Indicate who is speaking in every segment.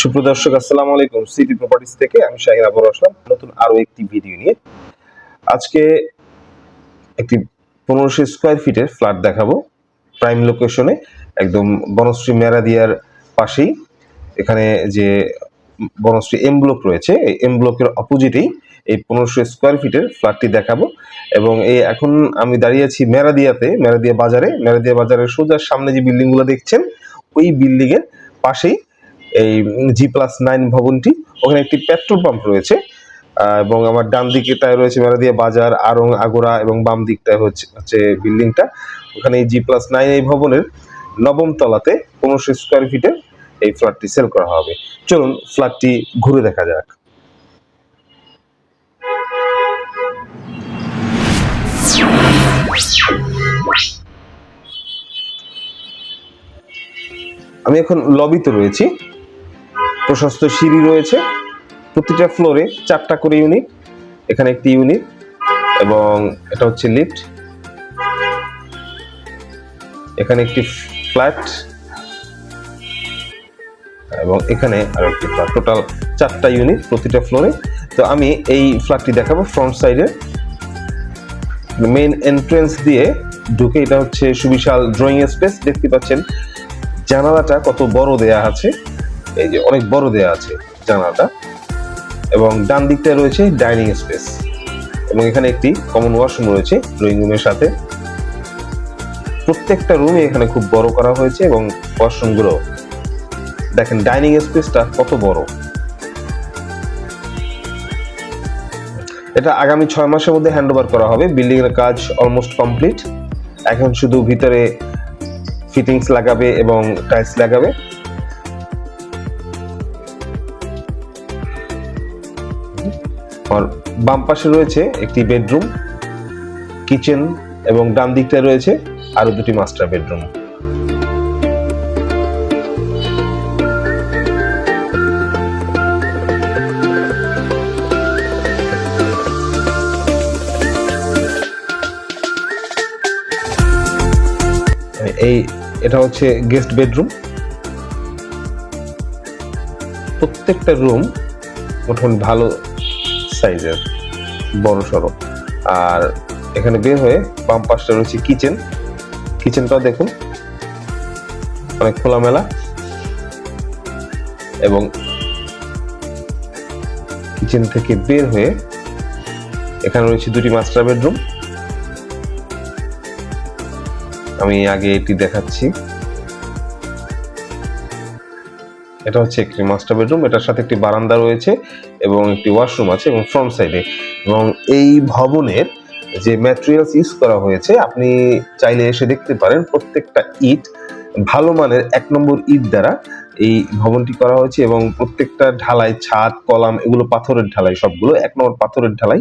Speaker 1: সুপ্রদর্শক আসসালামু আলাইকুম। City properties থেকে আমি শাহিন আবর আসলাম নতুন আরও একটি ভিডিও নিয়ে। আজকে একটি পনেরোশো স্কোয়ার ফিটের ফ্ল্যাট দেখাবো। প্রাইম লোকেশনে একদম বনশ্রী মেরাদিয়ার পাশেই। এখানে যে বনশ্রী এম ব্লক রয়েছে, এই এম ব্লকের অপোজিটেই এই পনেরোশো স্কোয়ার ফিটের ফ্ল্যাটটি দেখাবো। এবং এই এখন আমি দাঁড়িয়ে আছি মেরাদিয়াতে, মেরাদিয়া বাজারে। মেরাদিয়া বাজারের সোজা সামনে যে বিল্ডিংগুলো দেখছেন, ওই বিল্ডিংয়ের পাশেই এই জি প্লাস নাইন ভবনটি। ওখানে একটি পেট্রোল পাম্প রয়েছে এবং আমার ডান দিকে তাই রয়েছে মেরাদিয়া বাজার, আরং আগোড়া এবং বাম দিকটায় হচ্ছে হচ্ছে বিল্ডিংটা। ওখানে এই জি প্লাস নাইন এই ভবনের নবম তলাতে পনেরোশো স্কোয়ার ফিটে এই ফ্ল্যাটটি সেল করা হবে। চলুন ফ্ল্যাটটি ঘুরে দেখা যাক। আমি এখন লবিতে রয়েছি। প্রশস্ত সিঁড়ি রয়েছে। প্রতিটা ফ্লোরে চারটা করে ইউনিট, এখানে একটি ইউনিট এবং এটা হচ্ছে লিফট। এখানে একটি ফ্ল্যাট এবং এখানে আরও একটি ফ্ল্যাট। টোটাল চারটা ইউনিট প্রতিটা ফ্লোরে। তো আমি এই ফ্ল্যাটটি দেখাবো ফ্রন্ট সাইডে। মেইন এন্ট্রেন্স দিয়ে ঢুকে এটা হচ্ছে সুবিশাল ড্রয়িং স্পেস। দেখতে পাচ্ছেন জানালাটা কত বড় দেয়া আছে। এই যে অনেক বড় দেয়া আছে জানালাটা। এবং ডান দিকটায় রয়েছে ডাইনিং স্পেস। এবং এখানে একটি কমন ওয়াশরুম রয়েছে ড্রয়িং রুমের সাথে। প্রত্যেকটা রুমে এখানে খুব বড় করা হয়েছে এবং ওয়াশরুমগুলো। দেখেন, ডাইনিং স্পেসটা কত বড়। এটা আগামী ছয় মাসের মধ্যে হ্যান্ড ওভার করা হবে। বিল্ডিং এর কাজ অলমোস্ট কমপ্লিট। এখন শুধু ভিতরে ফিটিংস লাগাবে এবং টাইলস লাগাবে। আর বাম পাশে রয়েছে একটি বেডরুম, কিচেন এবং ডান দিকটায় রয়েছে আরও দুটি মাস্টার বেডরুম। এই এটা হচ্ছে গেস্ট বেডরুম। প্রত্যেকটা রুম মোটামুটি ভালো সাইজের বড় সড়ো। আর এখানে বের হয়ে বাম পাশটা রয়েছে কিচেন। কিচেনটা দেখুন, অনেক খোলামেলা। এবং কিচেন থেকে বের হয়ে এখানে রয়েছে দুটি মাস্টার বেডরুম। আমি আগে এটি দেখাচ্ছি। এটা হচ্ছে একটি মাস্টার বেডরুম এটার সাথে একটি বারান্দা রয়েছে এবং একটি ওয়াশরুম আছে এবং ফ্রন্ট সাইডে এবং এই ভবনের যে ম্যাটেরিয়ালস ইউজ করা হয়েছে, আপনি চাইলে এসে দেখতে পারেন প্রত্যেকটা ইট ভালো মানের এক নম্বর ইট দ্বারা এই ভবনটি করা হয়েছে এবং প্রত্যেকটা ঢালাই ছাদ, কলাম এগুলো পাথরের ঢালাই, সবগুলো এক নম্বর পাথরের ঢালাই।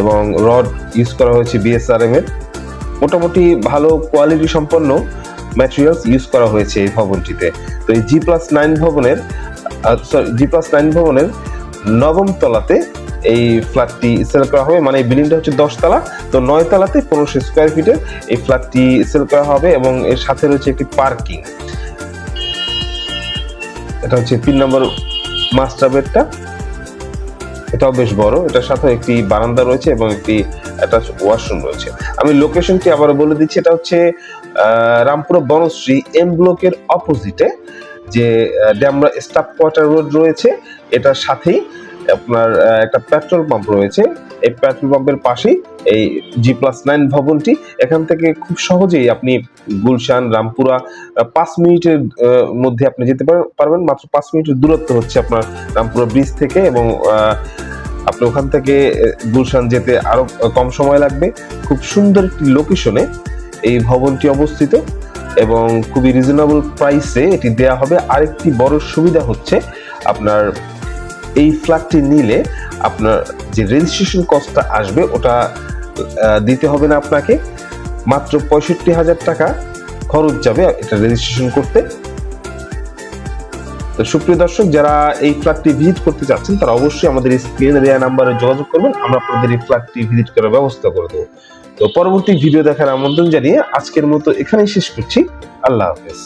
Speaker 1: এবং রড ইউজ করা হয়েছে বিএসআরএম এর। মোটামুটি ভালো কোয়ালিটি সম্পন্ন। ম্যাটেরিয়ালস ইউজ করা হয়েছে এই ভবনটিতে। তো এই জি প্লাস নাইন ভবনের সরি জি প্লাস নাইন ভবনের নবম তলাতে এই ফ্ল্যাটটি সেল করা হবে। মানে এই বিল্ডিংটা হচ্ছে দশ তলা। তো নয় তলাতে পনেরোশো স্কোয়ার ফিটের এই ফ্ল্যাটটি সেল করা হবে এবং এর সাথে রয়েছে একটি পার্কিং এটা হচ্ছে তিন নম্বর মাস্টার বেডটা এটাও বেশ বড়। এটার সাথে একটি বারান্দা রয়েছে এবং একটি অ্যাটাচ ওয়াশরুম রয়েছে। আমি লোকেশনটি আবার বলে দিচ্ছি, এটা হচ্ছে রামপুরা বনশ্রী এম ব্লকের অপোজিটে যে ড্যামরা স্টাফ কোয়ার্টার রোড রয়েছে। এটার সাথেই আপনার একটা পেট্রোল পাম্প রয়েছে। এই পেট্রোল পাম্পের পাশেই এই জি প্লাস নাইন ভবনটি। এখান থেকে খুব সহজেই আপনি গুলশান, রামপুরা পাঁচ মিনিটের মধ্যে আপনি যেতে পার- পারবেন। মাত্র পাঁচ মিনিটের দূরত্ব হচ্ছে আপনার রামপুরা ব্রিজ থেকে এবং আপনি ওখান থেকে গুলশান যেতে আরও কম সময় লাগবে। খুব সুন্দর একটি লোকেশনে এই ভবনটি অবস্থিত এবং খুবই রিজনেবল প্রাইসে এটি দেয়া হবে। আরেকটি বড় সুবিধা হচ্ছে আপনার এই ফ্ল্যাটটি নিলে আপনার যে রেজিস্ট্রেশন কস্টটা আসবে, ওটা দিতে হবে না আপনাকে। মাত্র পঁয়ষট্টি হাজার টাকা খরচ যাবে এটা রেজিস্ট্রেশন করতে। তো সুপ্রিয় দর্শক, যারা এই ফ্ল্যাটটি ভিজিট করতে চাচ্ছেন তারা অবশ্যই আমাদের স্ক্রিনে দেওয়া নাম্বারে যোগাযোগ করবেন। আমরা আপনাদের এই ফ্ল্যাটটি ভিজিট করার ব্যবস্থা করে দেবো। তো পরবর্তী ভিডিও দেখার আমন্ত্রণ জানিয়ে আজকের মতো এখানেই শেষ করছি। আল্লাহ হাফেজ।